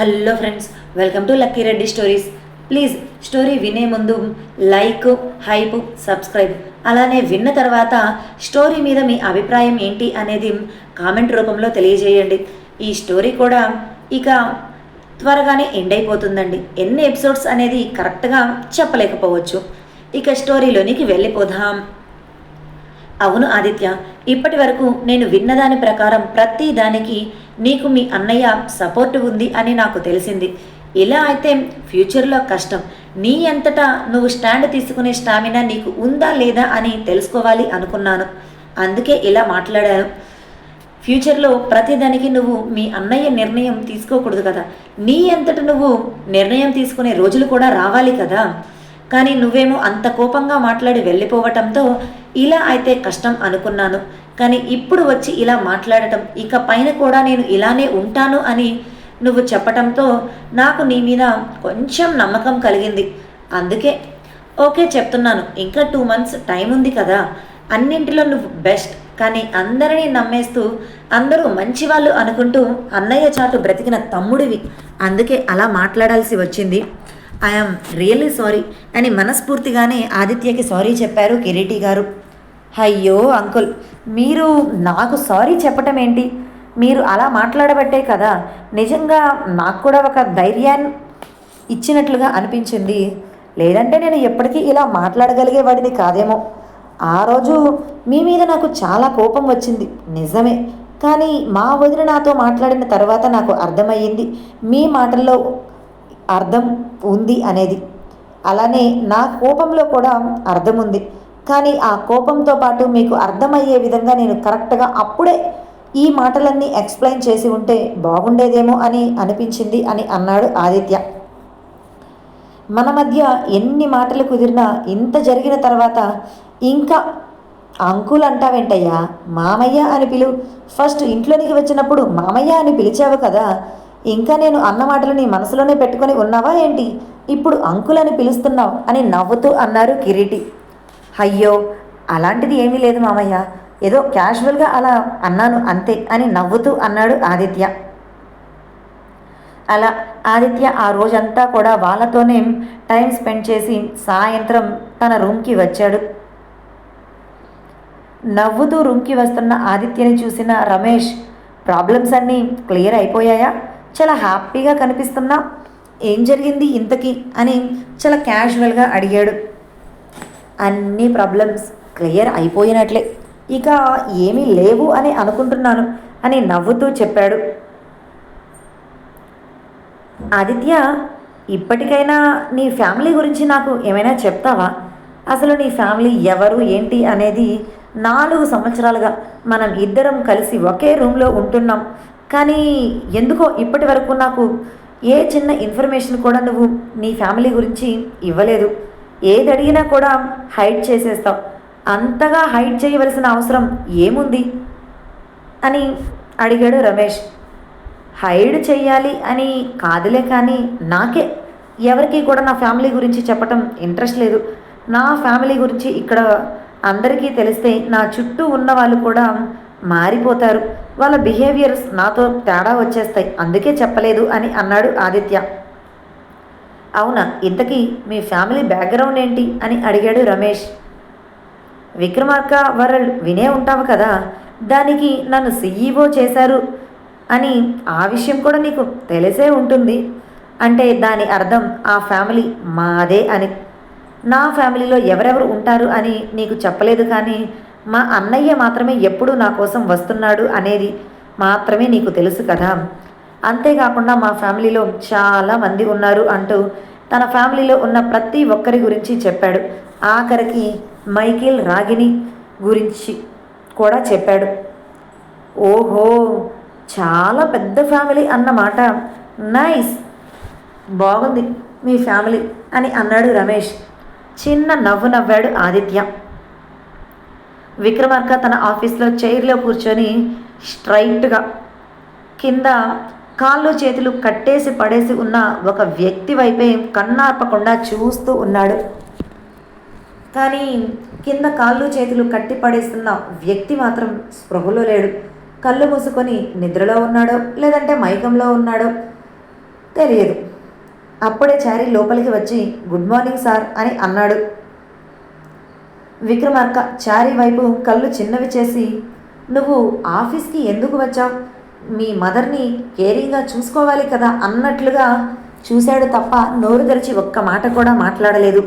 Hello friends welcome to lucky Reddy stories please story వినే ముందు like hype subscribe అలానే విన్న తర్వాత స్టోరీ మీద మీ అభిప్రాయం ఏంటి అనేది కామెంట్ రూపంలో తెలియజేయండి. ఈ స్టోరీ కూడా ఇక త్వరగానే ఎండ్ అయిపోతుందండి. ఎన్ని ఎపిసోడ్స్ అనేది కరెక్ట్గా చెప్పలేకపోవచ్చు. ఇక స్టోరీలోనికి వెళ్ళిపోదాం. అవును ఆదిత్య. ఇప్పటి వరకు నేను విన్నదాని ప్రకారం ప్రతి దానికి నీకు మీ అన్నయ్య సపోర్ట్ ఉంది అని నాకు తెలిసింది. ఇలా అయితే ఫ్యూచర్లో కష్టం. నీ అంతటా నువ్వు స్టాండ్ తీసుకునే స్టామినా నీకు ఉందా లేదా అని తెలుసుకోవాలి అనుకున్నాను. అందుకే ఇలా మాట్లాడాను. ఫ్యూచర్లో ప్రతిదానికి నువ్వు మీ అన్నయ్య నిర్ణయం తీసుకోకూడదు కదా. నీ అంతట నువ్వు నిర్ణయం తీసుకునే రోజులు కూడా రావాలి కదా. కానీ నువ్వేమో అంత కోపంగా మాట్లాడి వెళ్ళిపోవటంతో ఇలా అయితే కష్టం అనుకున్నాను. కానీ ఇప్పుడు వచ్చి ఇలా మాట్లాడటం ఇక పైన కూడా నేను ఇలానే ఉంటాను అని నువ్వు చెప్పటంతో నాకు నీ మీద కొంచెం నమ్మకం కలిగింది. అందుకే ఓకే చెప్తున్నాను ఇంకా టూ మంత్స్ టైం ఉంది కదా అన్నింటిలో నువ్వు బెస్ట్ కానీ అందరినీ నమ్మేస్తూ అందరూ మంచి వాళ్ళు అనుకుంటూ అన్నయ్య చాటు బ్రతికిన తమ్ముడివి. అందుకే అలా మాట్లాడాల్సి వచ్చింది. ఐఎమ్ రియల్లీ సారీ అని మనస్ఫూర్తిగానే ఆదిత్యకి సారీ చెప్పారు కిరీటి గారు. అయ్యో అంకుల్ మీరు నాకు సారీ చెప్పటం ఏంటి? మీరు అలా మాట్లాడబట్టే కదా నిజంగా నాకు కూడా ఒక ధైర్యాన్ని ఇచ్చినట్లుగా అనిపించింది. లేదంటే నేను ఎప్పటికీ ఇలా మాట్లాడగలిగేవాడిని కాదేమో. ఆ రోజు మీ మీద నాకు చాలా కోపం వచ్చింది నిజమే. కానీ మా వదిన నాతో మాట్లాడిన తర్వాత నాకు అర్థమయ్యింది మీ మాటల్లో అర్థం ఉంది అనేది. అలానే నా కోపంలో కూడా అర్థం ఉంది. కానీ ఆ కోపంతో పాటు మీకు అర్థమయ్యే విధంగా నేను కరెక్ట్గా అప్పుడే ఈ మాటలన్నీ ఎక్స్ప్లెయిన్ చేసి ఉంటే బాగుండేదేమో అని అనిపించింది అని అన్నాడు ఆదిత్య. మన మధ్య ఎన్ని మాటలు కుదిరినా ఇంత జరిగిన తర్వాత ఇంకా అంకుల్ అంటావేంటయ్యా మామయ్య అని పిలు ఫస్ట్ ఇంట్లోనికి వచ్చినప్పుడు మామయ్య అని పిలిచావు కదా ఇంకా నేను అన్న మాటలు నీ మనసులోనే పెట్టుకొని ఉన్నావా ఏంటి? ఇప్పుడు అంకుల్ అని పిలుస్తున్నావు అని నవ్వుతూ అన్నారు కిరీటి. అయ్యో అలాంటిది ఏమీ లేదు మామయ్య. ఏదో క్యాజువల్గా అలా అన్నాను అంతే అని నవ్వుతూ అన్నాడు ఆదిత్య. అలా ఆదిత్య ఆ రోజంతా కూడా వాళ్ళతోనే టైం స్పెండ్ చేసి సాయంత్రం తన రూమ్కి వచ్చాడు. నవ్వుతూ రూమ్కి వస్తున్న ఆదిత్యని చూసిన రమేష్ ప్రాబ్లమ్స్ అన్నీ క్లియర్ అయిపోయాయా? చాలా హ్యాపీగా కనిపిస్తున్నా. ఏం జరిగింది ఇంతకీ? అని చాలా క్యాజువల్గా అడిగాడు. అన్ని ప్రాబ్లమ్స్ క్లియర్ అయిపోయినట్లే. ఇక ఏమీ లేవు అని అనుకుంటున్నాను అని నవ్వుతూ చెప్పాడు. ఆదిత్య ఇప్పటికైనా నీ ఫ్యామిలీ గురించి నాకు ఏమైనా చెప్తావా? అసలు నీ ఫ్యామిలీ ఎవరు ఏంటి అనేది నాలుగు సంవత్సరాలుగా మనం ఇద్దరం కలిసి ఒకే రూమ్లో ఉంటున్నాం. కానీ ఎందుకో ఇప్పటి వరకు నాకు ఏ చిన్న ఇన్ఫర్మేషన్ కూడా నువ్వు నీ ఫ్యామిలీ గురించి ఇవ్వలేదు. ఏది అడిగినా కూడా హైడ్ చేసేస్తాం అంతగా హైడ్ చేయవలసిన అవసరం ఏముంది? అని అడిగాడు రమేష్. హైడ్ చేయాలి అని కాదులే కానీ నాకే. ఎవరికి కూడా నా ఫ్యామిలీ గురించి చెప్పటం ఇంట్రెస్ట్ లేదు. నా ఫ్యామిలీ గురించి ఇక్కడ అందరికీ తెలిస్తే నా చుట్టూ ఉన్న వాళ్ళు కూడా మారిపోతారు. వాళ్ళ బిహేవియర్స్ నాతో తేడా వచ్చేస్తాయి. అందుకే చెప్పలేదు అని అన్నాడు ఆదిత్య. అవునా? ఇంతకీ మీ ఫ్యామిలీ బ్యాక్గ్రౌండ్ ఏంటి? అని అడిగాడు రమేష్. విక్రమార్క వరల్డ్ వినే ఉంటావు కదా? దానికి నన్ను సీఈఓ చేశారు అని ఆ విషయం కూడా నీకు తెలిసే ఉంటుంది. అంటే దాని అర్థం ఆ ఫ్యామిలీ మాదే అని. నా ఫ్యామిలీలో ఎవరెవరు ఉంటారు అని నీకు చెప్పలేదు కానీ మా అన్నయ్య మాత్రమే ఎప్పుడు నా కోసం వస్తున్నాడు అనేది మాత్రమే నీకు తెలుసు కదా. అంతేకాకుండా మా ఫ్యామిలీలో చాలామంది ఉన్నారు అంటూ తన ఫ్యామిలీలో ఉన్న ప్రతి ఒక్కరి గురించి చెప్పాడు. ఆఖరికి మైకేల్ రాగిని గురించి కూడా చెప్పాడు. ఓహో చాలా పెద్ద ఫ్యామిలీ అన్నమాట. నైస్. బాగుంది మీ ఫ్యామిలీ అని అన్నాడు రమేష్. చిన్న నవ్వు నవ్వాడు ఆదిత్య. విక్రమార్క తన ఆఫీస్లో చైర్లో కూర్చొని స్ట్రైట్గా కింద కాళ్ళు చేతులు కట్టేసి పడేసి ఉన్న ఒక వ్యక్తి వైపే కన్నార్పకుండా చూస్తూ ఉన్నాడు. కానీ కింద కాళ్ళు చేతులు కట్టి పడేస్తున్న వ్యక్తి మాత్రం స్పృహలో లేడు. కళ్ళు మూసుకొని నిద్రలో ఉన్నాడో లేదంటే మైకంలో ఉన్నాడో తెలియదు. అప్పుడే చారి లోపలికి వచ్చి గుడ్ మార్నింగ్ సార్ అని అన్నాడు. విక్రమార్క చారి వైపు కళ్ళు చిన్నవి చేసి నువ్వు ఆఫీస్కి ఎందుకు వచ్చావు? మీ మదర్ని కేరింగ్గా చూసుకోవాలి కదా అన్నట్లుగా చూశాడు తప్ప నోరు తెరిచి ఒక్క మాట కూడా మాట్లాడలేదు.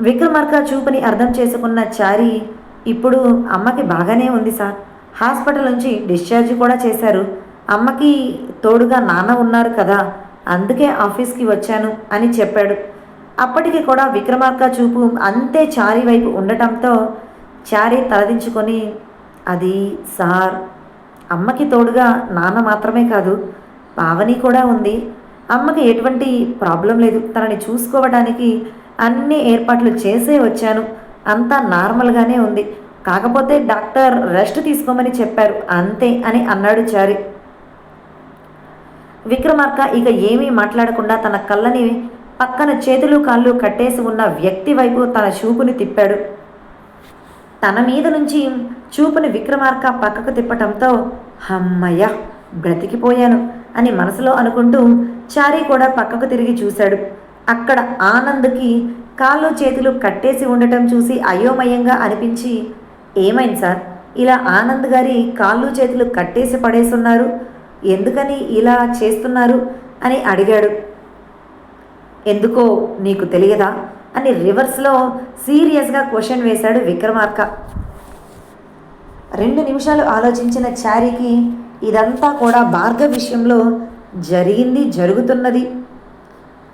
విక్రమార్క చూపుని అర్థం చేసుకున్న చారి ఇప్పుడు అమ్మకి బాగానే ఉంది సార్. హాస్పిటల్ నుంచి డిశ్చార్జ్ కూడా చేశారు. అమ్మకి తోడుగా నాన్న ఉన్నారు కదా. అందుకే ఆఫీస్కి వచ్చాను అని చెప్పాడు. అప్పటికి కూడా విక్రమార్క చూపు అంతే చారి వైపు ఉండటంతో చారి తలదించుకొని అది సార్ అమ్మకి తోడుగా నాన్న మాత్రమే కాదు పావని కూడా ఉంది. అమ్మకి ఎటువంటి ప్రాబ్లం లేదు. తనని చూసుకోవడానికి అన్ని ఏర్పాట్లు చేసే వచ్చాను. అంతా నార్మల్గానే ఉంది. కాకపోతే డాక్టర్ రెస్ట్ తీసుకోమని చెప్పారు. అంతే అని అన్నాడు చారి. విక్రమార్క ఇక ఏమీ మాట్లాడకుండా తన కళ్ళని పక్కన చేతులు కాళ్ళు కట్టేసి ఉన్న వ్యక్తి వైపు తన చూపుని తిప్పాడు. తన మీద నుంచి చూపుని విక్రమార్క పక్కకు తిప్పటంతో హమ్మయ్య బ్రతికిపోయాను అని మనసులో అనుకుంటూ చారీ కూడా పక్కకు తిరిగి చూశాడు. అక్కడ ఆనంద్కి కాళ్ళు చేతులు కట్టేసి ఉండటం చూసి అయోమయంగా అనిపించి ఏమైంది సార్? ఇలా ఆనంద్ గారి కాళ్ళు చేతులు కట్టేసి పడేస్తున్నారు. ఎందుకని ఇలా చేస్తున్నారు? అని అడిగాడు. ఎందుకో నీకు తెలియదా? అని రివర్స్లో సీరియస్గా క్వశ్చన్ వేశాడు విక్రమార్క. రెండు నిమిషాలు ఆలోచించిన చారికి ఇదంతా కూడా భార్గవ్ విషయంలో జరిగింది జరుగుతున్నది.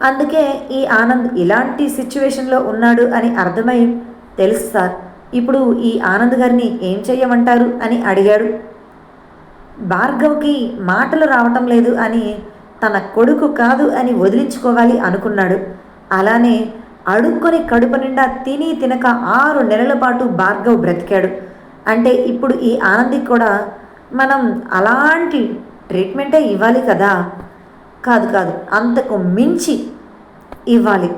అందుకే ఈ ఆనంద్ ఇలాంటి సిచ్యువేషన్లో ఉన్నాడు అని అర్థమై తెలుసు సార్ ఇప్పుడు ఈ ఆనంద్ గారిని ఏం చెయ్యమంటారు? అని అడిగాడు. భార్గవ్కి మాటలు రావటం లేదు అని తన కొడుకు కాదు అని వదిలించుకోవాలి అనుకున్నాడు. అలానే అడుక్కొని కడుపు నిండా తిని తినక ఆరు నెలల పాటు భార్గవ్ బ్రతికాడు. అంటే ఇప్పుడు ఈ ఆనందికి కూడా మనం అలాంటి ట్రీట్మెంటే ఇవ్వాలి కదా? కాదు కాదు. అంతకు మించి ఇవ్వాలి.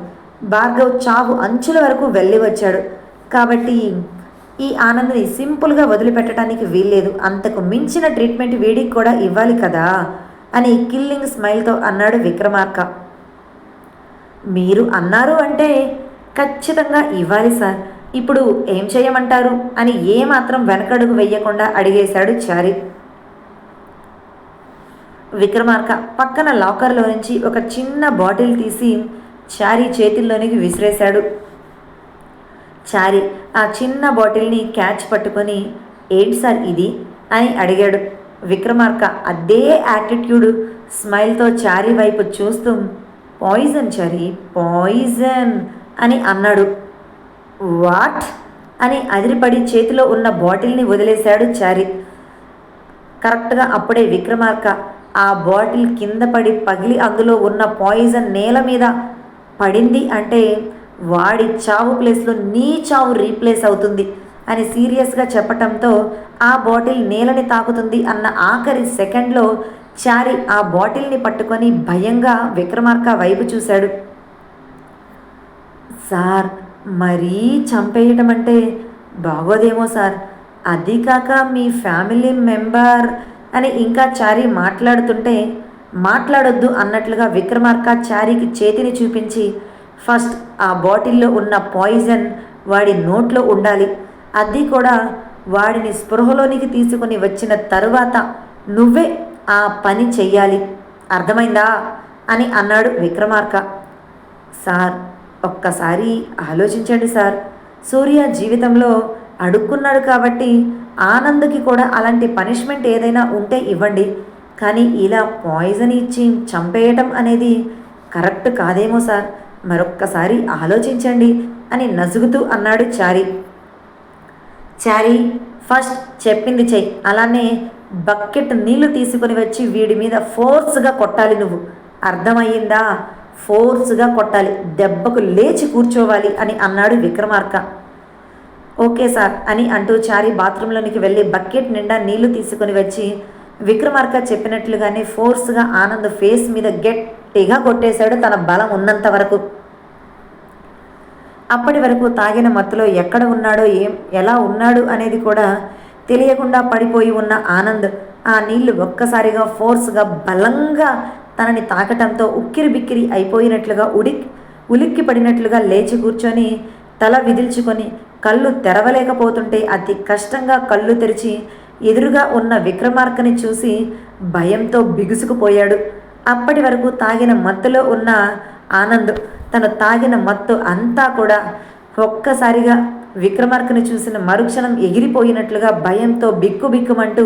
భార్గవ్ చావు అంచుల వరకు వెళ్ళి వచ్చాడు. కాబట్టి ఈ ఆనంద్ని సింపుల్గా వదిలిపెట్టడానికి వీల్లేదు. అంతకు మించిన ట్రీట్మెంట్ వీడికి కూడా ఇవ్వాలి కదా? అని కిల్లింగ్ స్మైల్తో అన్నాడు విక్రమార్క. మీరు అన్నారు అంటే ఖచ్చితంగా ఇవ్వాలి సార్. ఇప్పుడు ఏం చేయమంటారు? అని ఏమాత్రం వెనకడుగు వెయ్యకుండా అడిగేశాడు చారి. విక్రమార్క పక్కన లాకర్లో నుంచి ఒక చిన్న బాటిల్ తీసి చారి చేతిల్లోనికి విసిరేశాడు. చారి ఆ చిన్న బాటిల్ని క్యాచ్ పట్టుకొని ఏంటి సార్ ఇది? అని అడిగాడు. విక్రమార్క అదే యాటిట్యూడ్ స్మైల్తో చారి వైపు చూస్తూ పాయిజన్ చారి పాయిజన్ అని అన్నాడు. వాట్? అని అదిరిపడి చేతిలో ఉన్న బాటిల్ని వదిలేశాడు చారి. కరెక్ట్గా అప్పుడే విక్రమార్క ఆ బాటిల్ కింద పడి పగిలి అందులో ఉన్న పాయిజన్ నేల మీద పడింది అంటే వాడి చావు ప్లేస్లో నీ చావు రీప్లేస్ అవుతుంది అని సీరియస్గా చెప్పటంతో ఆ బాటిల్ నేలని తాకుతుంది అన్న ఆఖరి సెకండ్లో చారి ఆ బాటిల్ని పట్టుకొని భయంగా విక్రమార్క వైపు చూశాడు. సార్ మరీ చంపేయటం అంటే బాగోదేమో సార్. అది కాక మీ ఫ్యామిలీ మెంబర్ అని ఇంకా చారి మాట్లాడుతుంటే మాట్లాడొద్దు అన్నట్లుగా విక్రమార్క చారికి చేతిని చూపించి ఫస్ట్ ఆ బాటిల్లో ఉన్న పాయిజన్ వాడి నోట్లో ఉండాలి. అది కూడా వాడిని స్పృహలోనికి తీసుకుని వచ్చిన తరువాత నువ్వే ఆ పని చెయ్యాలి. అర్థమైందా? అని అన్నాడు విక్రమార్క. సార్ ఒక్కసారి ఆలోచించండి సార్. సూర్య జీవితంలో అడుక్కున్నాడు కాబట్టి ఆనంద్కి కూడా అలాంటి పనిష్మెంట్ ఏదైనా ఉంటే ఇవ్వండి. కానీ ఇలా పాయిజన్ ఇచ్చి చంపేయటం అనేది కరెక్ట్ కాదేమో సార్. మరొక్కసారి ఆలోచించండి అని నసుగుతూ అన్నాడు చారి. చారి ఫస్ట్ చెప్పింది చెయ్యి అలానే బకెట్ నీళ్ళు తీసుకుని వచ్చి వీడి మీద ఫోర్స్గా కొట్టాలి నువ్వు. అర్థమయ్యిందా? ఫోర్స్గా కొట్టాలి దెబ్బకు లేచి కూర్చోవాలి అని అన్నాడు విక్రమార్క. ఓకే సార్ అని అంటూ చారి బాత్రూంలోనికి వెళ్ళి బకెట్ నిండా నీళ్ళు తీసుకుని వచ్చి విక్రమార్క చెప్పినట్లుగానే ఫోర్స్గా ఆనంద్ ఫేస్ మీద గట్టిగా కొట్టేశాడు తన బలం ఉన్నంత వరకు. అప్పటి వరకు తాగిన మత్తులో ఎక్కడ ఉన్నాడో ఏం ఎలా ఉన్నాడు అనేది కూడా తెలియకుండా పడిపోయి ఉన్న ఆనంద్ ఆ నీళ్ళు ఒక్కసారిగా ఫోర్స్గా బలంగా తనని తాకటంతో ఉక్కిరి బిక్కిరి అయిపోయినట్లుగా ఉడి ఉలిక్కి పడినట్లుగా లేచి కూర్చొని తల విదిల్చుకొని కళ్ళు తెరవలేకపోతుంటే అతి కష్టంగా కళ్ళు తెరిచి ఎదురుగా ఉన్న విక్రమార్కని చూసి భయంతో బిగుసుకుపోయాడు. అప్పటి వరకు తాగిన మత్తులో ఉన్న ఆనంద్ తను తాగిన మత్తు అంతా కూడా ఒక్కసారిగా విక్రమార్కని చూసిన మరుక్షణం ఎగిరిపోయినట్లుగా భయంతో బిక్కుబిక్కుమంటూ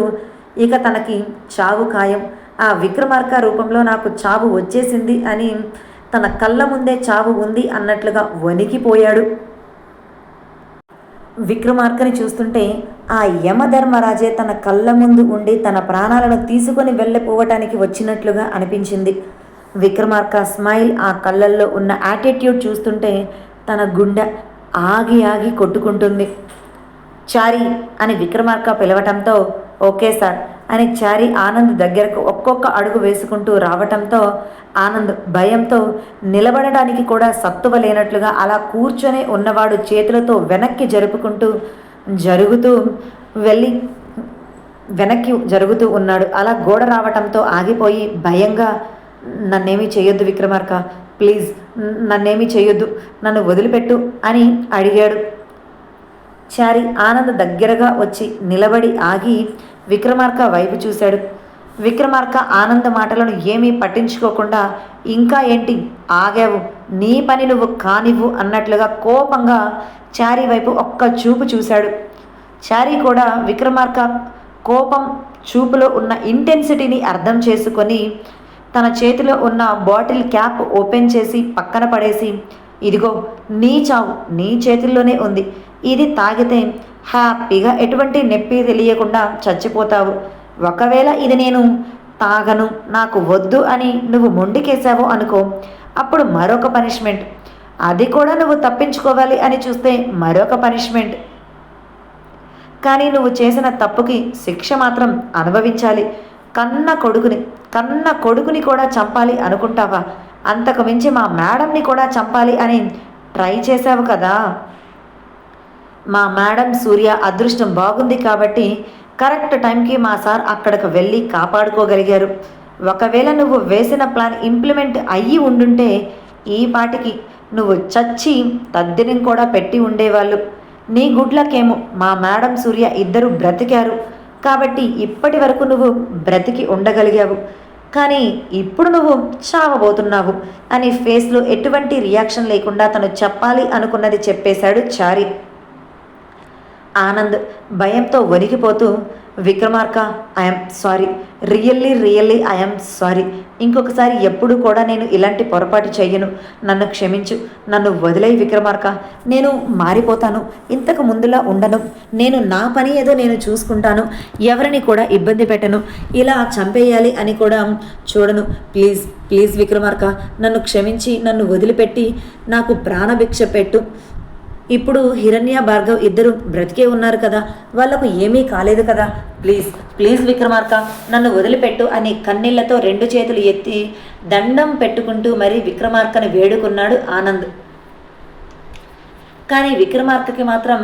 ఇక తనకి చావు ఖాయం. ఆ విక్రమార్క రూపంలో నాకు చావు వచ్చేసింది అని తన కళ్ళ ముందే చావు ఉంది అన్నట్లుగా వణికిపోయాడు. విక్రమార్కని చూస్తుంటే ఆ యమధర్మరాజే తన కళ్ళ ముందు ఉండి తన ప్రాణాలను తీసుకొని వెళ్ళిపోవటానికి వచ్చినట్లుగా అనిపించింది. విక్రమార్క స్మైల్ ఆ కళ్ళల్లో ఉన్న యాటిట్యూడ్ చూస్తుంటే తన గుండె ఆగి ఆగి కొట్టుకుంటుంది. చారి అని విక్రమార్క పిలవటంతో ఓకే సార్ అని చారి ఆనంద్ దగ్గరకు ఒక్కొక్క అడుగు వేసుకుంటూ రావటంతో ఆనంద్ భయంతో నిలబడడానికి కూడా సత్తువ లేనట్లుగా అలా కూర్చొని ఉన్నవాడు చేతులతో వెనక్కి జరుపుకుంటూ జరుగుతూ వెళ్ళి వెనక్కి జరుగుతూ ఉన్నాడు. అలా గోడ రావటంతో ఆగిపోయి భయంగా నన్నేమీ చేయొద్దు విక్రమార్క ప్లీజ్ నన్నేమీ చేయొద్దు నన్ను వదిలిపెట్టు అని అడిగాడు. చారి ఆనంద్ దగ్గరగా వచ్చి నిలబడి ఆగి విక్రమార్క వైపు చూశాడు. విక్రమార్క ఆనంద మాటలను ఏమీ పట్టించుకోకుండా ఇంకా ఏంటి? ఆగావు. నీ పని నువ్వు కానివ్వు అన్నట్లుగా కోపంగా చారీ వైపు ఒక్క చూపు చూశాడు. చారీ కూడా విక్రమార్క కోపం చూపులో ఉన్న ఇంటెన్సిటీని అర్థం చేసుకొని తన చేతిలో ఉన్న బాటిల్ క్యాప్ ఓపెన్ చేసి పక్కన పడేసి ఇదిగో నీ చావు. నీ చేతుల్లోనే ఉంది. ఇది తాగితే హ్యాపీగా ఎటువంటి నొప్పి తెలియకుండా చచ్చిపోతావు. ఒకవేళ ఇది నేను తాగను నాకు వద్దు అని నువ్వు మొండికేశావు అనుకో. అప్పుడు మరొక పనిష్మెంట్. అది కూడా నువ్వు తప్పించుకోవాలి అని చూస్తే మరొక పనిష్మెంట్. కానీ నువ్వు చేసిన తప్పుకి శిక్ష మాత్రం అనుభవించాలి. కన్న కొడుకుని కన్న కొడుకుని కూడా చంపాలి అనుకుంటావా? అంతకు మించి మా మేడంని కూడా చంపాలి అని ట్రై చేశావు కదా? మా మేడం సూర్య అదృష్టం బాగుంది కాబట్టి కరెక్ట్ టైంకి మా సార్ అక్కడికి వెళ్ళి కాపాడుకోగలిగారు. ఒకవేళ నువ్వు వేసిన ప్లాన్ ఇంప్లిమెంట్ అయ్యి ఉండుంటే ఈ పాటికి నువ్వు చచ్చి తద్దినం కూడా పెట్టి ఉండేవాళ్ళు. నీ గుడ్లకేమో మా మేడం సూర్య ఇద్దరు బ్రతికారు. కాబట్టి ఇప్పటి వరకు నువ్వు బ్రతికి ఉండగలిగావు. కానీ ఇప్పుడు నువ్వు చావబోతున్నావు అని ఫేస్లో ఎటువంటి రియాక్షన్ లేకుండా తను చెప్పాలి అనుకున్నది చెప్పేశాడు చారి. ఆనంద్ భయంతో వణికిపోతూ Vikramarka I'm sorry really really I'm sorry ఇంకొకసారి ఎప్పుడు కూడా నేను ఇలాంటి పొరపాటు చెయ్యను. నన్ను క్షమించు. నన్ను వదిలేయి విక్రమార్క. నేను మారిపోతాను. ఇంతకు ముందులా ఉండను. నేను నా పని ఏదో నేను చూసుకుంటాను. ఎవరిని కూడా ఇబ్బంది పెట్టను. ఇలా చంపేయాలి అని కూడా చూడను. Please please Vikramarka. నన్ను క్షమించి నన్ను వదిలిపెట్టి నాకు ప్రాణభిక్ష పెట్టు. ఇప్పుడు హిరణ్య భార్గవ్ ఇద్దరు బ్రతికే ఉన్నారు కదా. వాళ్ళకు ఏమీ కాలేదు కదా. ప్లీజ్ ప్లీజ్ విక్రమార్క నన్ను వదిలిపెట్టు అని కన్నీళ్ళతో రెండు చేతులు ఎత్తి దండం పెట్టుకుంటూ మరి విక్రమార్కను వేడుకున్నాడు ఆనంద్. కానీ విక్రమార్కకి మాత్రం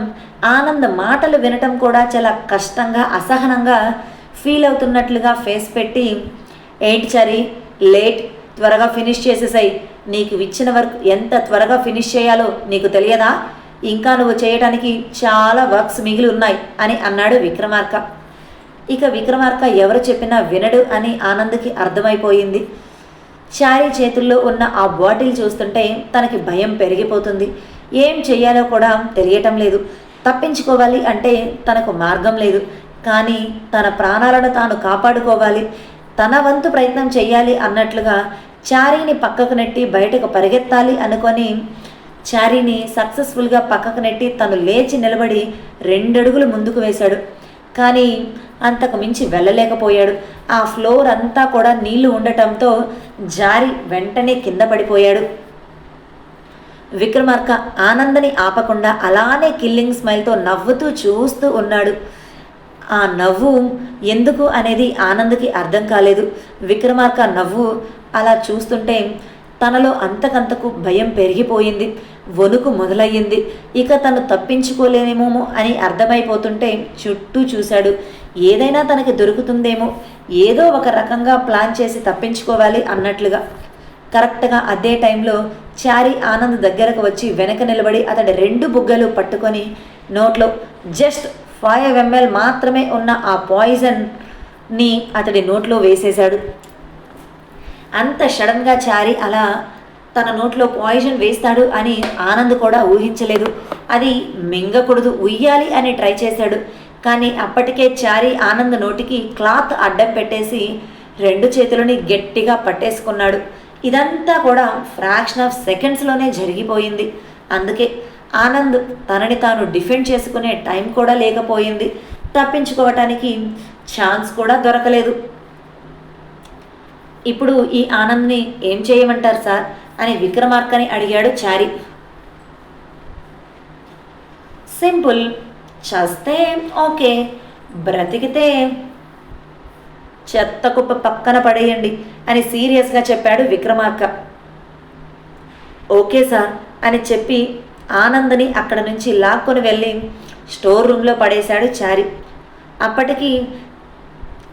ఆనంద్ మాటలు వినటం కూడా చాలా కష్టంగా అసహనంగా ఫీల్ అవుతున్నట్లుగా ఫేస్ పెట్టి ఏంటి చరి లేట్ త్వరగా ఫినిష్ చేసేసాయి. నీకు ఇచ్చిన వర్క్ ఎంత త్వరగా ఫినిష్ చేయాలో నీకు తెలియదా? ఇంకా నువ్వు చేయడానికి చాలా వర్క్స్ మిగిలి ఉన్నాయి అని అన్నాడు విక్రమార్క. ఇక విక్రమార్క ఎవరు చెప్పినా వినడు అని ఆనంద్కి అర్థమైపోయింది. చారీ చేతుల్లో ఉన్న ఆ బాటిల్ చూస్తుంటే తనకి భయం పెరిగిపోతుంది. ఏం చేయాలో కూడా తెలియటం లేదు. తప్పించుకోవాలి అంటే తనకు మార్గం లేదు. కానీ తన ప్రాణాలను తాను కాపాడుకోవాలి. తన వంతు ప్రయత్నం చేయాలి అన్నట్లుగా చారీని పక్కకు నెట్టి బయటకు పరిగెత్తాలి అనుకొని చారీని సక్సెస్ఫుల్గా పక్కకు నెట్టి తను లేచి నిలబడి రెండడుగులు ముందుకు వేశాడు. కానీ అంతకు మించి వెళ్ళలేకపోయాడు. ఆ ఫ్లోర్ అంతా కూడా నీళ్ళు ఉండటంతో జారి వెంటనే కింద పడిపోయాడు. విక్రమార్క ఆనందని ఆపకుండా అలానే కిల్లింగ్ స్మైల్తో నవ్వుతూ చూస్తూ ఉన్నాడు. ఆ నవ్వు ఎందుకు అనేది ఆనంద్కి అర్థం కాలేదు. విక్రమార్క నవ్వు అలా చూస్తుంటే తనలో అంతకంతకు భయం పెరిగిపోయింది. వణుకు మొదలయ్యింది. ఇక తను తప్పించుకోలేనేమో అని అర్థమైపోతుంటే చుట్టూ చూశాడు. ఏదైనా తనకి దొరుకుతుందేమో. ఏదో ఒక రకంగా ప్లాన్ చేసి తప్పించుకోవాలి అన్నట్లుగా. కరెక్ట్గా అదే టైంలో చారి ఆనంద్ దగ్గరకు వచ్చి వెనక నిలబడి అతడి రెండు బుగ్గలు పట్టుకొని నోట్లో జస్ట్ ఫైవ్ ఎంఎల్ మాత్రమే ఉన్న ఆ పాయిజన్ని అతడి నోట్లో వేసేశాడు. అంత సడన్గా చారి అలా తన నోట్లో పాయిజన్ వేస్తాడు అని ఆనంద్ కూడా ఊహించలేదు. అది మింగకూడదు ఉయ్యాలి అని ట్రై చేశాడు. కానీ అప్పటికే చారి ఆనంద్ నోటికి క్లాత్ అడ్డం పెట్టేసి రెండు చేతులని గట్టిగా పట్టేసుకున్నాడు. ఇదంతా కూడా ఫ్రాక్షన్ ఆఫ్ సెకండ్స్లోనే జరిగిపోయింది. అందుకే ఆనంద్ తనని తాను డిఫెండ్ చేసుకునే టైం కూడా లేకపోయింది. తప్పించుకోవటానికి ఛాన్స్ కూడా దొరకలేదు. ఇప్పుడు ఈ ఆనంద్ని ఏం చేయమంటారు సార్? అని విక్రమార్కని అడిగాడు చారి. సింపుల్. చస్తే ఓకే. బ్రతికితే చెత్త కుప్ప పక్కన పడేయండి అని సీరియస్గా చెప్పాడు విక్రమార్క. ఓకే సార్ అని చెప్పి ఆనందని అక్కడ నుంచి లాక్కొని వెళ్ళి స్టోర్ రూమ్లో పడేశాడు చారి. అప్పటికి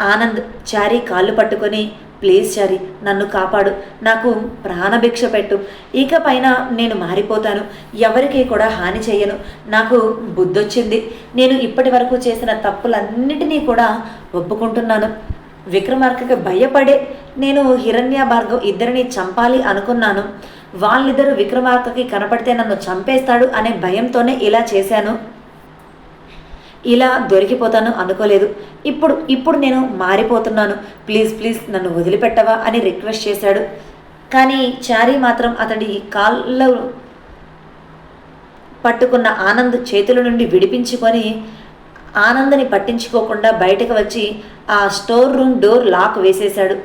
ఆనంద్ చారి కాళ్ళు పట్టుకొని ప్లీజ్ చారి నన్ను కాపాడు. నాకు ప్రాణభిక్ష పెట్టు. ఇక పైన నేను మారిపోతాను. ఎవరికి కూడా హాని చేయను నాకు బుద్ధొచ్చింది. నేను ఇప్పటి వరకు చేసిన తప్పులన్నిటినీ కూడా ఒప్పుకుంటున్నాను. విక్రమార్కకి భయపడే నేను హిరణ్య భార్గవ్ ఇద్దరిని చంపాలి అనుకున్నాను. వాళ్ళిద్దరూ విక్రమార్కకి కనపడితే నన్ను చంపేస్తాడు అనే భయంతోనే ఇలా చేశాను. ఇలా దొరికిపోతాను అనుకోలేదు. ఇప్పుడు ఇప్పుడు నేను మారిపోతున్నాను. ప్లీజ్ ప్లీజ్ నన్ను వదిలిపెట్టవా అని రిక్వెస్ట్ చేశాడు. కానీ చారీ మాత్రం అతడి కాళ్ళ పట్టుకున్న ఆనంద్ చేతుల నుండి విడిపించుకొని ఆనందని పట్టించుకోకుండా బయటకు వచ్చి ఆ స్టోర్ రూమ్ డోర్ లాక్ వేసేశాడు.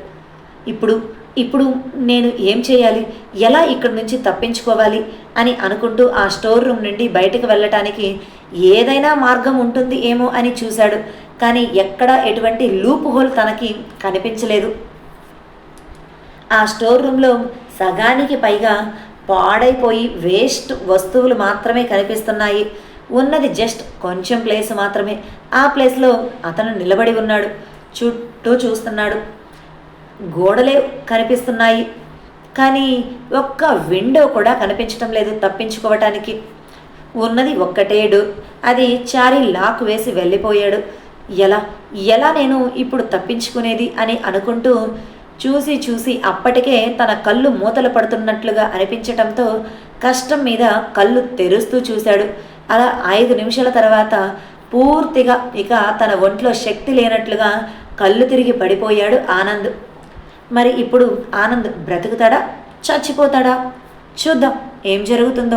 ఇప్పుడు ఇప్పుడు నేను ఏం చేయాలి? ఎలా ఇక్కడి నుంచి తప్పించుకోవాలి? అని అనుకుంటూ ఆ స్టోర్ రూమ్ నుండి బయటకు వెళ్ళటానికి ఏదైనా మార్గం ఉంటుంది ఏమో అని చూశాడు. కానీ ఎక్కడా ఎటువంటి లూప్ హోల్ తనకి కనిపించలేదు. ఆ స్టోర్ రూమ్లో సగానికి పైగా పాడైపోయి వేస్ట్ వస్తువులు మాత్రమే కనిపిస్తున్నాయి. ఉన్నది జస్ట్ కొంచెం ప్లేస్ మాత్రమే. ఆ ప్లేస్లో అతను నిలబడి ఉన్నాడు. చుట్టూ చూస్తున్నాడు. గోడలే కనిపిస్తున్నాయి. కానీ ఒక్క విండో కూడా కనిపించడం లేదు తప్పించుకోవటానికి. ఉన్నది ఒక్కటేడు. అది చారి లాక్ వేసి వెళ్ళిపోయాడు. ఎలా ఎలా నేను ఇప్పుడు తప్పించుకునేది అని అనుకుంటూ చూసి చూసి అప్పటికే తన కళ్ళు మూతలు పడుతున్నట్లుగా అనిపించటంతో కష్టం మీద కళ్ళు తెరుస్తూ చూశాడు. అలా ఐదు నిమిషాల తర్వాత పూర్తిగా ఇక తన ఒంట్లో శక్తి లేనట్లుగా కళ్ళు తిరిగి పడిపోయాడు ఆనంద్. మరి ఇప్పుడు ఆనంద్ బ్రతుకుతాడా? చచ్చిపోతాడా? చూద్దాం ఏం జరుగుతుందో.